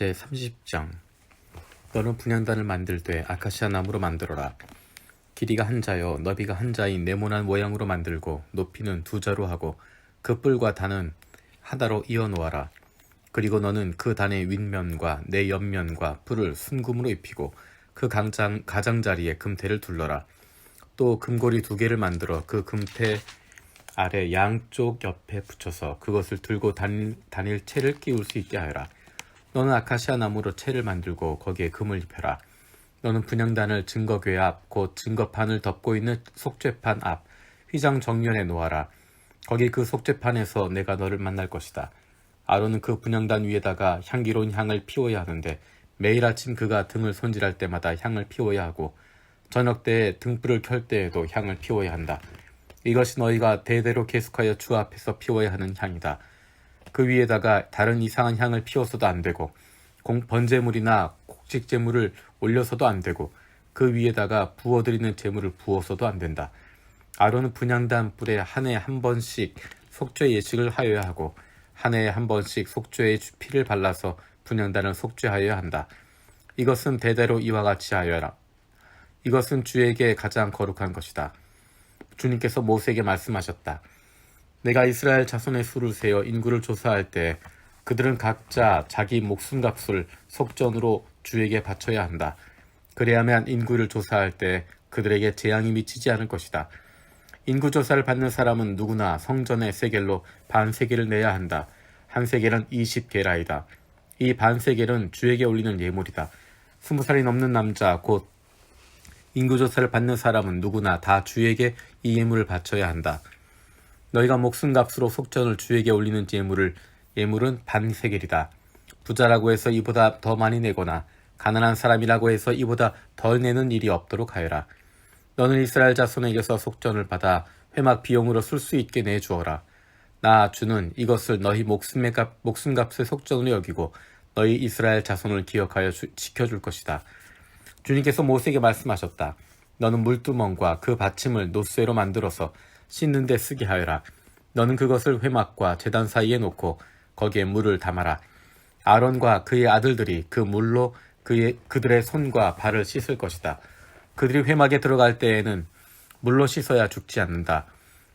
제 30장 너는 분향단을 만들 때 아카시아 나무로 만들어라. 길이가 한 자요 너비가 한 자인 네모난 모양으로 만들고 높이는 두 자로 하고 그 뿔과 단은 하나로 이어 놓아라. 그리고 너는 그 단의 윗면과 내 옆면과 뿔을 순금으로 입히고 그 강장, 가장자리에 금태를 둘러라. 또 금고리 두 개를 만들어 그 금태 아래 양쪽 옆에 붙여서 그것을 들고 다닐 채를 끼울 수 있게 하여라. 너는 아카시아 나무로 채를 만들고 거기에 금을 입혀라. 너는 분향단을 증거궤 앞, 곧 증거판을 덮고 있는 속죄판 앞, 휘장 정면에 놓아라. 거기 그 속죄판에서 내가 너를 만날 것이다. 아론은 그 분향단 위에다가 향기로운 향을 피워야 하는데 매일 아침 그가 등을 손질할 때마다 향을 피워야 하고 저녁 때에 등불을 켤 때에도 향을 피워야 한다. 이것이 너희가 대대로 계속하여 주 앞에서 피워야 하는 향이다. 그 위에다가 다른 이상한 향을 피워서도 안 되고 공 번제물이나 곡식 제물을 올려서도 안 되고 그 위에다가 부어드리는 제물을 부어서도 안 된다. 아론은 분향단 뿔에 한 해에 한 번씩 속죄 예식을 하여야 하고 한 해에 한 번씩 속죄의 피를 발라서 분향단을 속죄하여야 한다. 이것은 대대로 이와 같이 하여라. 이것은 주에게 가장 거룩한 것이다. 주님께서 모세에게 말씀하셨다. 내가 이스라엘 자손의 수를 세어 인구를 조사할 때 그들은 각자 자기 목숨 값을 속전으로 주에게 바쳐야 한다. 그래야만 인구를 조사할 때 그들에게 재앙이 미치지 않을 것이다. 인구 조사를 받는 사람은 누구나 성전의 세겔로 반 세겔을 내야 한다. 한 세겔은 20게라이다. 이 반 세겔은 주에게 올리는 예물이다. 스무 살이 넘는 남자 곧 인구 조사를 받는 사람은 누구나 다 주에게 이 예물을 바쳐야 한다. 너희가 목숨 값으로 속전을 주에게 올리는 예물을 예물은 반세겔이다. 부자라고 해서 이보다 더 많이 내거나 가난한 사람이라고 해서 이보다 덜 내는 일이 없도록 하여라. 너는 이스라엘 자손에게서 속전을 받아 회막 비용으로 쓸 수 있게 내주어라. 나 주는 이것을 너희 목숨의 값, 목숨값의 속전으로 여기고 너희 이스라엘 자손을 기억하여 주, 지켜줄 것이다. 주님께서 모세에게 말씀하셨다. 너는 물두멍과 그 받침을 노쇠로 만들어서 씻는 데 쓰게 하여라. 너는 그것을 회막과 재단 사이에 놓고 거기에 물을 담아라. 아론과 그의 아들들이 그 물로 그의, 그들의 손과 발을 씻을 것이다. 그들이 회막에 들어갈 때에는 물로 씻어야 죽지 않는다.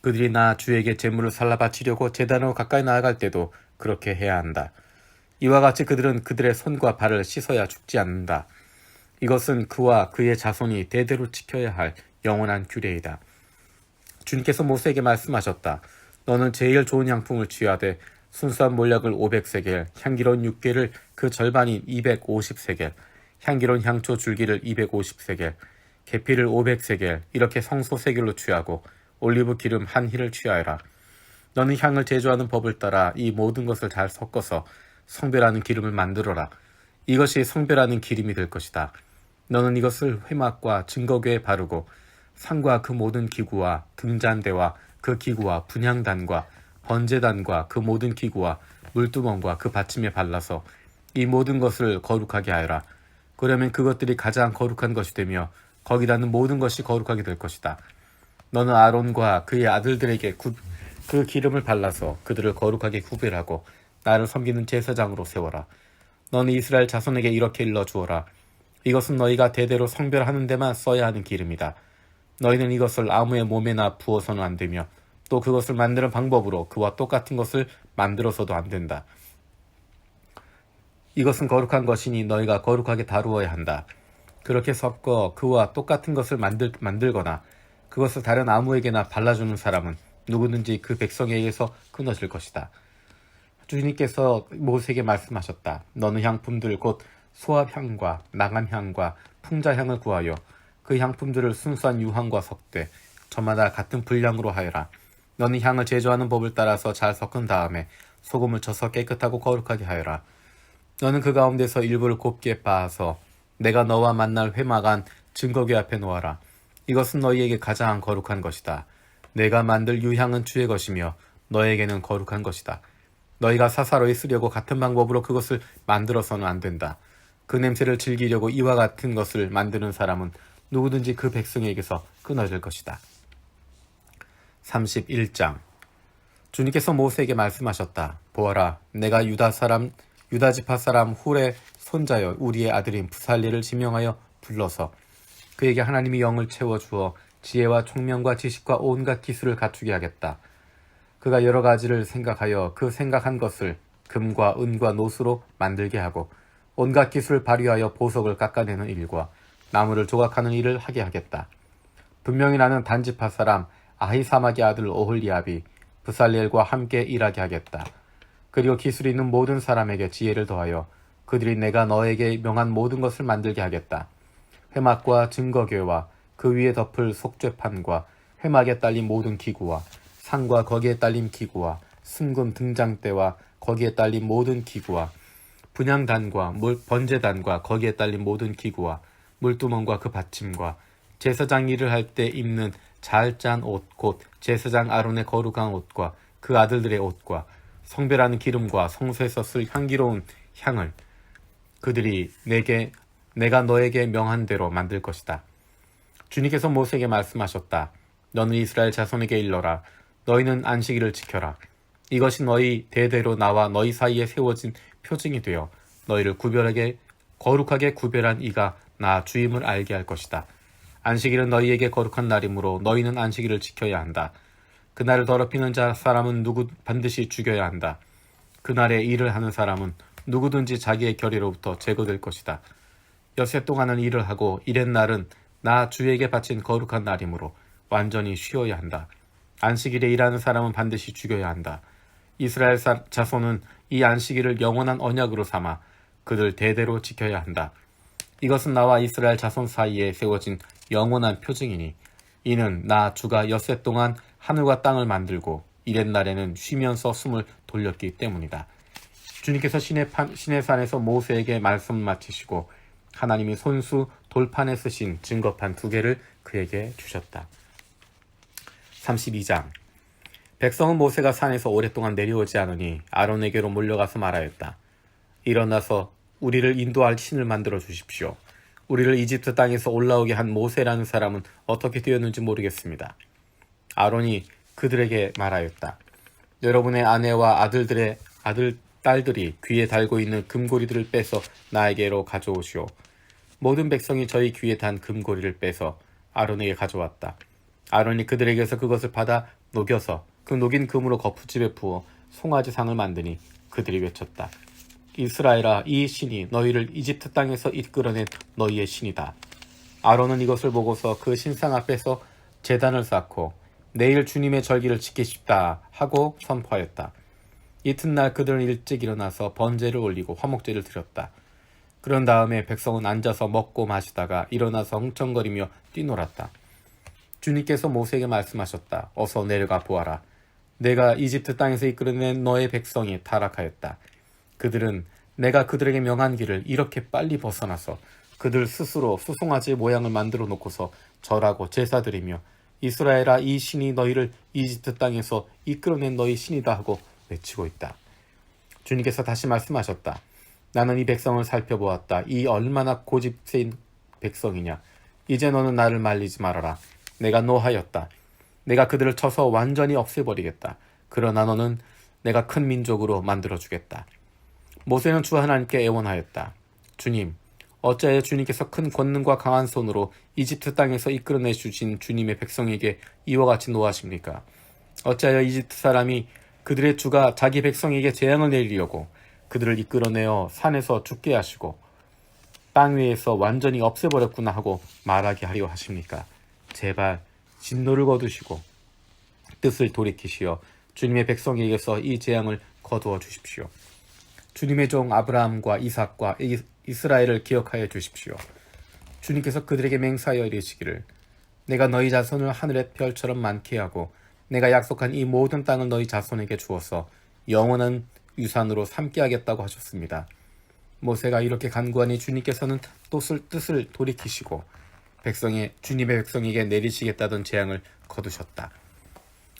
그들이 나 주에게 제물을 살라 바치려고 재단으로 가까이 나아갈 때도 그렇게 해야 한다. 이와 같이 그들은 그들의 손과 발을 씻어야 죽지 않는다. 이것은 그와 그의 자손이 대대로 지켜야 할 영원한 규례이다. 주님께서 모세에게 말씀하셨다. 너는 제일 좋은 양품을 취하되 순수한 몰약을 500세겔, 향기로운 육개를 그 절반인 250세겔, 향기로운 향초 줄기를 250세겔, 계피를 500세겔, 이렇게 성소 세겔로 취하고 올리브 기름 한 힐을 취하여라. 너는 향을 제조하는 법을 따라 이 모든 것을 잘 섞어서 성별하는 기름을 만들어라. 이것이 성별하는 기름이 될 것이다. 너는 이것을 회막과 증거궤에 바르고 상과 그 모든 기구와 등잔대와 그 기구와 분향단과 번제단과 그 모든 기구와 물두멍과 그 받침에 발라서 이 모든 것을 거룩하게 하여라. 그러면 그것들이 가장 거룩한 것이 되며 거기다는 모든 것이 거룩하게 될 것이다. 너는 아론과 그의 아들들에게 구, 그 기름을 발라서 그들을 거룩하게 구별하고 나를 섬기는 제사장으로 세워라. 너는 이스라엘 자손에게 이렇게 일러 주어라. 이것은 너희가 대대로 성별하는 데만 써야 하는 기름이다. 너희는 이것을 아무의 몸에나 부어서는 안 되며 또 그것을 만드는 방법으로 그와 똑같은 것을 만들어서도 안 된다. 이것은 거룩한 것이니 너희가 거룩하게 다루어야 한다. 그렇게 섞어 그와 똑같은 것을 만들, 만들거나 그것을 다른 아무에게나 발라주는 사람은 누구든지 그 백성에게서 끊어질 것이다. 주님께서 모세에게 말씀하셨다. 너는 향품들 곧 소합향과 나감향과 풍자향을 구하여 그 향품들을 순수한 유황과 섞되 저마다 같은 분량으로 하여라. 너는 향을 제조하는 법을 따라서 잘 섞은 다음에 소금을 쳐서 깨끗하고 거룩하게 하여라. 너는 그 가운데서 일부를 곱게 빻아서 내가 너와 만날 회막안 증거궤 앞에 놓아라. 이것은 너희에게 가장 거룩한 것이다. 내가 만들 유향은 주의 것이며 너에게는 거룩한 것이다. 너희가 사사로이 쓰려고 같은 방법으로 그것을 만들어서는 안 된다. 그 냄새를 즐기려고 이와 같은 것을 만드는 사람은 누구든지 그 백성에게서 끊어질 것이다. 31장 주님께서 모세에게 말씀하셨다. 보아라, 내가 유다 사람 유다 지파 사람 훌의 손자여 우리의 아들인 부살리를 지명하여 불러서 그에게 하나님이 영을 채워 주어 지혜와 총명과 지식과 온갖 기술을 갖추게 하겠다. 그가 여러 가지를 생각하여 그 생각한 것을 금과 은과 노수로 만들게 하고 온갖 기술을 발휘하여 보석을 깎아내는 일과 나무를 조각하는 일을 하게 하겠다. 분명히 나는 단지파 사람 아히사막의 아들 오홀리압이 부살리엘과 함께 일하게 하겠다. 그리고 기술이 있는 모든 사람에게 지혜를 더하여 그들이 내가 너에게 명한 모든 것을 만들게 하겠다. 회막과 증거궤와 그 위에 덮을 속죄판과 회막에 딸린 모든 기구와 상과 거기에 딸린 기구와 순금 등장대와 거기에 딸린 모든 기구와 분향단과 물 번제단과 거기에 딸린 모든 기구와 물두멍과 그 받침과 제사장 일을 할 때 입는 잘 짠 옷 곧 제사장 아론의 거룩한 옷과 그 아들들의 옷과 성별하는 기름과 성소에서 쓸 향기로운 향을 그들이 내게 내가 너에게 명한 대로 만들 것이다. 주님께서 모세에게 말씀하셨다. 너는 이스라엘 자손에게 일러라. 너희는 안식일을 지켜라. 이것이 너희 대대로 나와 너희 사이에 세워진 표징이 되어 너희를 구별하게 거룩하게 구별한 이가 나 주임을 알게 할 것이다. 안식일은 너희에게 거룩한 날이므로 너희는 안식일을 지켜야 한다. 그날을 더럽히는 자 사람은 누구 반드시 죽여야 한다. 그날에 일을 하는 사람은 누구든지 자기의 결의로부터 제거될 것이다. 여세 동안은 일을 하고 이랜 날은 나 주에게 바친 거룩한 날이므로 완전히 쉬어야 한다. 안식일에 일하는 사람은 반드시 죽여야 한다. 이스라엘 사- 자손은 이 안식일을 영원한 언약으로 삼아 그들 대대로 지켜야 한다. 이것은 나와 이스라엘 자손 사이에 세워진 영원한 표징이니 이는 나 주가 엿새 동안 하늘과 땅을 만들고 이랜 날에는 쉬면서 숨을 돌렸기 때문이다. 주님께서 신의 산에서 모세에게 말씀 마치시고 하나님이 손수 돌판에 쓰신 증거판 두 개를 그에게 주셨다. 32장 백성은 모세가 산에서 오랫동안 내려오지 않으니 아론에게로 몰려가서 말하였다. 일어나서 우리를 인도할 신을 만들어 주십시오. 우리를 이집트 땅에서 올라오게 한 모세라는 사람은 어떻게 되었는지 모르겠습니다. 아론이 그들에게 말하였다. 여러분의 아내와 아들들의 아들 딸들이 귀에 달고 있는 금고리들을 빼서 나에게로 가져오시오. 모든 백성이 저희 귀에 단 금고리를 빼서 아론에게 가져왔다. 아론이 그들에게서 그것을 받아 녹여서 그 녹인 금으로 거푸집에 부어 송아지 상을 만드니 그들이 외쳤다. 이스라엘아 이 신이 너희를 이집트 땅에서 이끌어낸 너희의 신이다. 아론은 이것을 보고서 그 신상 앞에서 제단을 쌓고 내일 주님의 절기를 지키십다 하고 선포하였다. 이튿날 그들은 일찍 일어나서 번제를 올리고 화목제를 드렸다. 그런 다음에 백성은 앉아서 먹고 마시다가 일어나서 흥청거리며 뛰놀았다. 주님께서 모세에게 말씀하셨다. 어서 내려가 보아라. 내가 이집트 땅에서 이끌어낸 너의 백성이 타락하였다. 그들은 내가 그들에게 명한 길을 이렇게 빨리 벗어나서 그들 스스로 수송아지의 모양을 만들어 놓고서 절하고 제사드리며 이스라엘아 이 신이 너희를 이집트 땅에서 이끌어낸 너희 신이다 하고 외치고 있다. 주님께서 다시 말씀하셨다. 나는 이 백성을 살펴보았다. 이 얼마나 고집세인 백성이냐. 이제 너는 나를 말리지 말아라. 내가 노하였다. 내가 그들을 쳐서 완전히 없애버리겠다. 그러나 너는 내가 큰 민족으로 만들어주겠다. 모세는 주 하나님께 애원하였다. 주님, 어찌하여 주님께서 큰 권능과 강한 손으로 이집트 땅에서 이끌어내 주신 주님의 백성에게 이와 같이 노하십니까? 어찌하여 이집트 사람이 그들의 주가 자기 백성에게 재앙을 내리려고 그들을 이끌어내어 산에서 죽게 하시고 땅 위에서 완전히 없애버렸구나 하고 말하게 하려 하십니까? 제발 진노를 거두시고 뜻을 돌이키시어 주님의 백성에게서 이 재앙을 거두어 주십시오. 주님의 종 아브라함과 이삭과 이- 이스라엘을 기억하여 주십시오. 주님께서 그들에게 맹사하여 이르시기를 내가 너희 자손을 하늘의 별처럼 많게 하고 내가 약속한 이 모든 땅을 너희 자손에게 주어서 영원한 유산으로 삼게 하겠다고 하셨습니다. 모세가 이렇게 간구하니 주님께서는 뜻을, 뜻을 돌이키시고 백성의 주님의 백성에게 내리시겠다던 재앙을 거두셨다.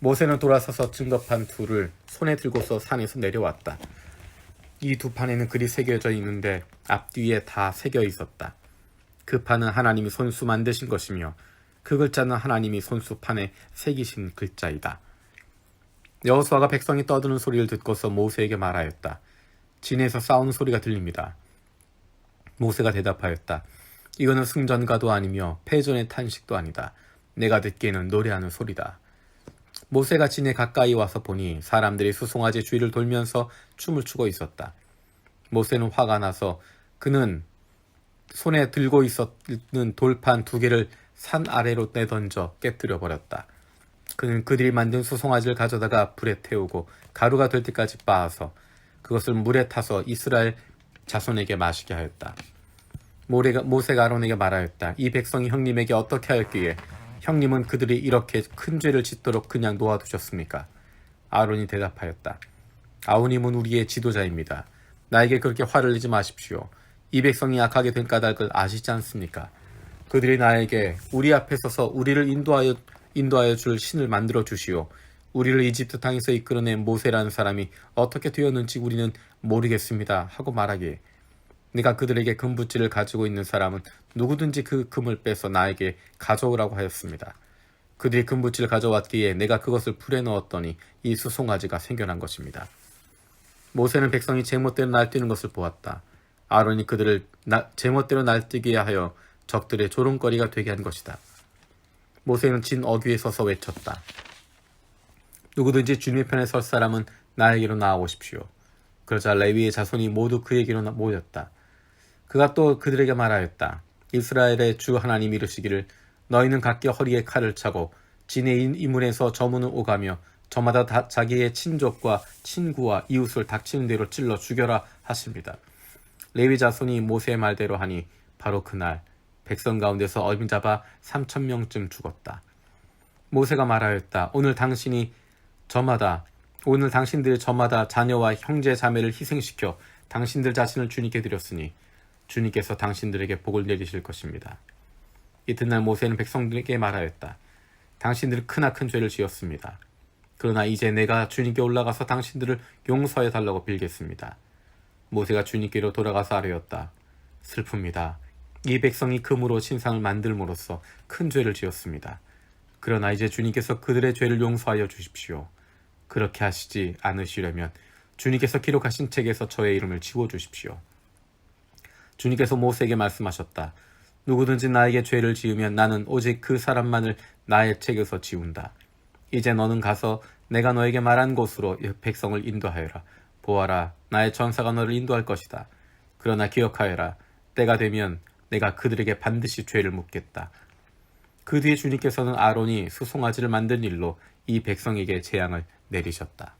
모세는 돌아서서 증거판 둘을 손에 들고서 산에서 내려왔다. 이 두 판에는 글이 새겨져 있는데 앞뒤에 다 새겨 있었다. 그 판은 하나님이 손수 만드신 것이며 그 글자는 하나님이 손수 판에 새기신 글자이다. 여호수아가 백성이 떠드는 소리를 듣고서 모세에게 말하였다. 진에서 싸우는 소리가 들립니다. 모세가 대답하였다. 이거는 승전가도 아니며 패전의 탄식도 아니다. 내가 듣기에는 노래하는 소리다. 모세가 진에 가까이 와서 보니 사람들이 수송아지 주위를 돌면서 춤을 추고 있었다. 모세는 화가 나서 그는 손에 들고 있었는 돌판 두 개를 산 아래로 내던져 깨뜨려 버렸다. 그는 그들이 만든 수송아지를 가져다가 불에 태우고 가루가 될 때까지 빻아서 그것을 물에 타서 이스라엘 자손에게 마시게 하였다. 모세가 아론에게 말하였다. 이 백성이 형님에게 어떻게 하였기에 형님은 그들이 이렇게 큰 죄를 짓도록 그냥 놓아두셨습니까? 아론이 대답하였다. 아우님은 우리의 지도자입니다. 나에게 그렇게 화를 내지 마십시오. 이 백성이 약하게 된 까닭을 아시지 않습니까? 그들이 나에게 우리 앞에 서서 우리를 인도하여 인도하여 줄 신을 만들어 주시오. 우리를 이집트 땅에서 이끌어낸 모세라는 사람이 어떻게 되었는지 우리는 모르겠습니다. 하고 말하기에 내가 그들에게 금붙지를 가지고 있는 사람은 누구든지 그 금을 빼서 나에게 가져오라고 하였습니다. 그들이 금붙지를 가져왔기에 내가 그것을 풀에 넣었더니 이 수송아지가 생겨난 것입니다. 모세는 백성이 제멋대로 날뛰는 것을 보았다. 아론이 그들을 나, 제멋대로 날뛰게 하여 적들의 조롱거리가 되게 한 것이다. 모세는 진 어귀에 서서 외쳤다. 누구든지 주님의 편에 설 사람은 나에게로 나아오십시오. 그러자 레위의 자손이 모두 그에게로 나- 모였다. 그가 또 그들에게 말하였다. 이스라엘의 주 하나님 이르시기를 너희는 각기 허리에 칼을 차고 진의 인- 이문에서 저문을 오가며 저마다 다 자기의 친족과 친구와 이웃을 닥치는 대로 찔러 죽여라 하십니다. 레위 자손이 모세의 말대로 하니 바로 그날 백성 가운데서 어림 잡아 3천 명쯤 죽었다. 모세가 말하였다. 오늘 당신이 저마다 오늘 당신들이 저마다 자녀와 형제 자매를 희생시켜 당신들 자신을 주님께 드렸으니 주님께서 당신들에게 복을 내리실 것입니다. 이튿날 모세는 백성들에게 말하였다. 당신들은 크나큰 죄를 지었습니다. 그러나 이제 내가 주님께 올라가서 당신들을 용서해 달라고 빌겠습니다. 모세가 주님께로 돌아가서 아뢰었다. 슬픕니다. 이 백성이 금으로 신상을 만들므로써 큰 죄를 지었습니다. 그러나 이제 주님께서 그들의 죄를 용서하여 주십시오. 그렇게 하시지 않으시려면 주님께서 기록하신 책에서 저의 이름을 지워 주십시오. 주님께서 모세에게 말씀하셨다. 누구든지 나에게 죄를 지으면 나는 오직 그 사람만을 나의 책에서 지운다. 이제 너는 가서 내가 너에게 말한 곳으로 이 백성을 인도하여라. 보아라, 나의 전사가 너를 인도할 것이다. 그러나 기억하여라. 때가 되면 내가 그들에게 반드시 죄를 묻겠다. 그 뒤에 주님께서는 아론이 수송아지를 만든 일로 이 백성에게 재앙을 내리셨다.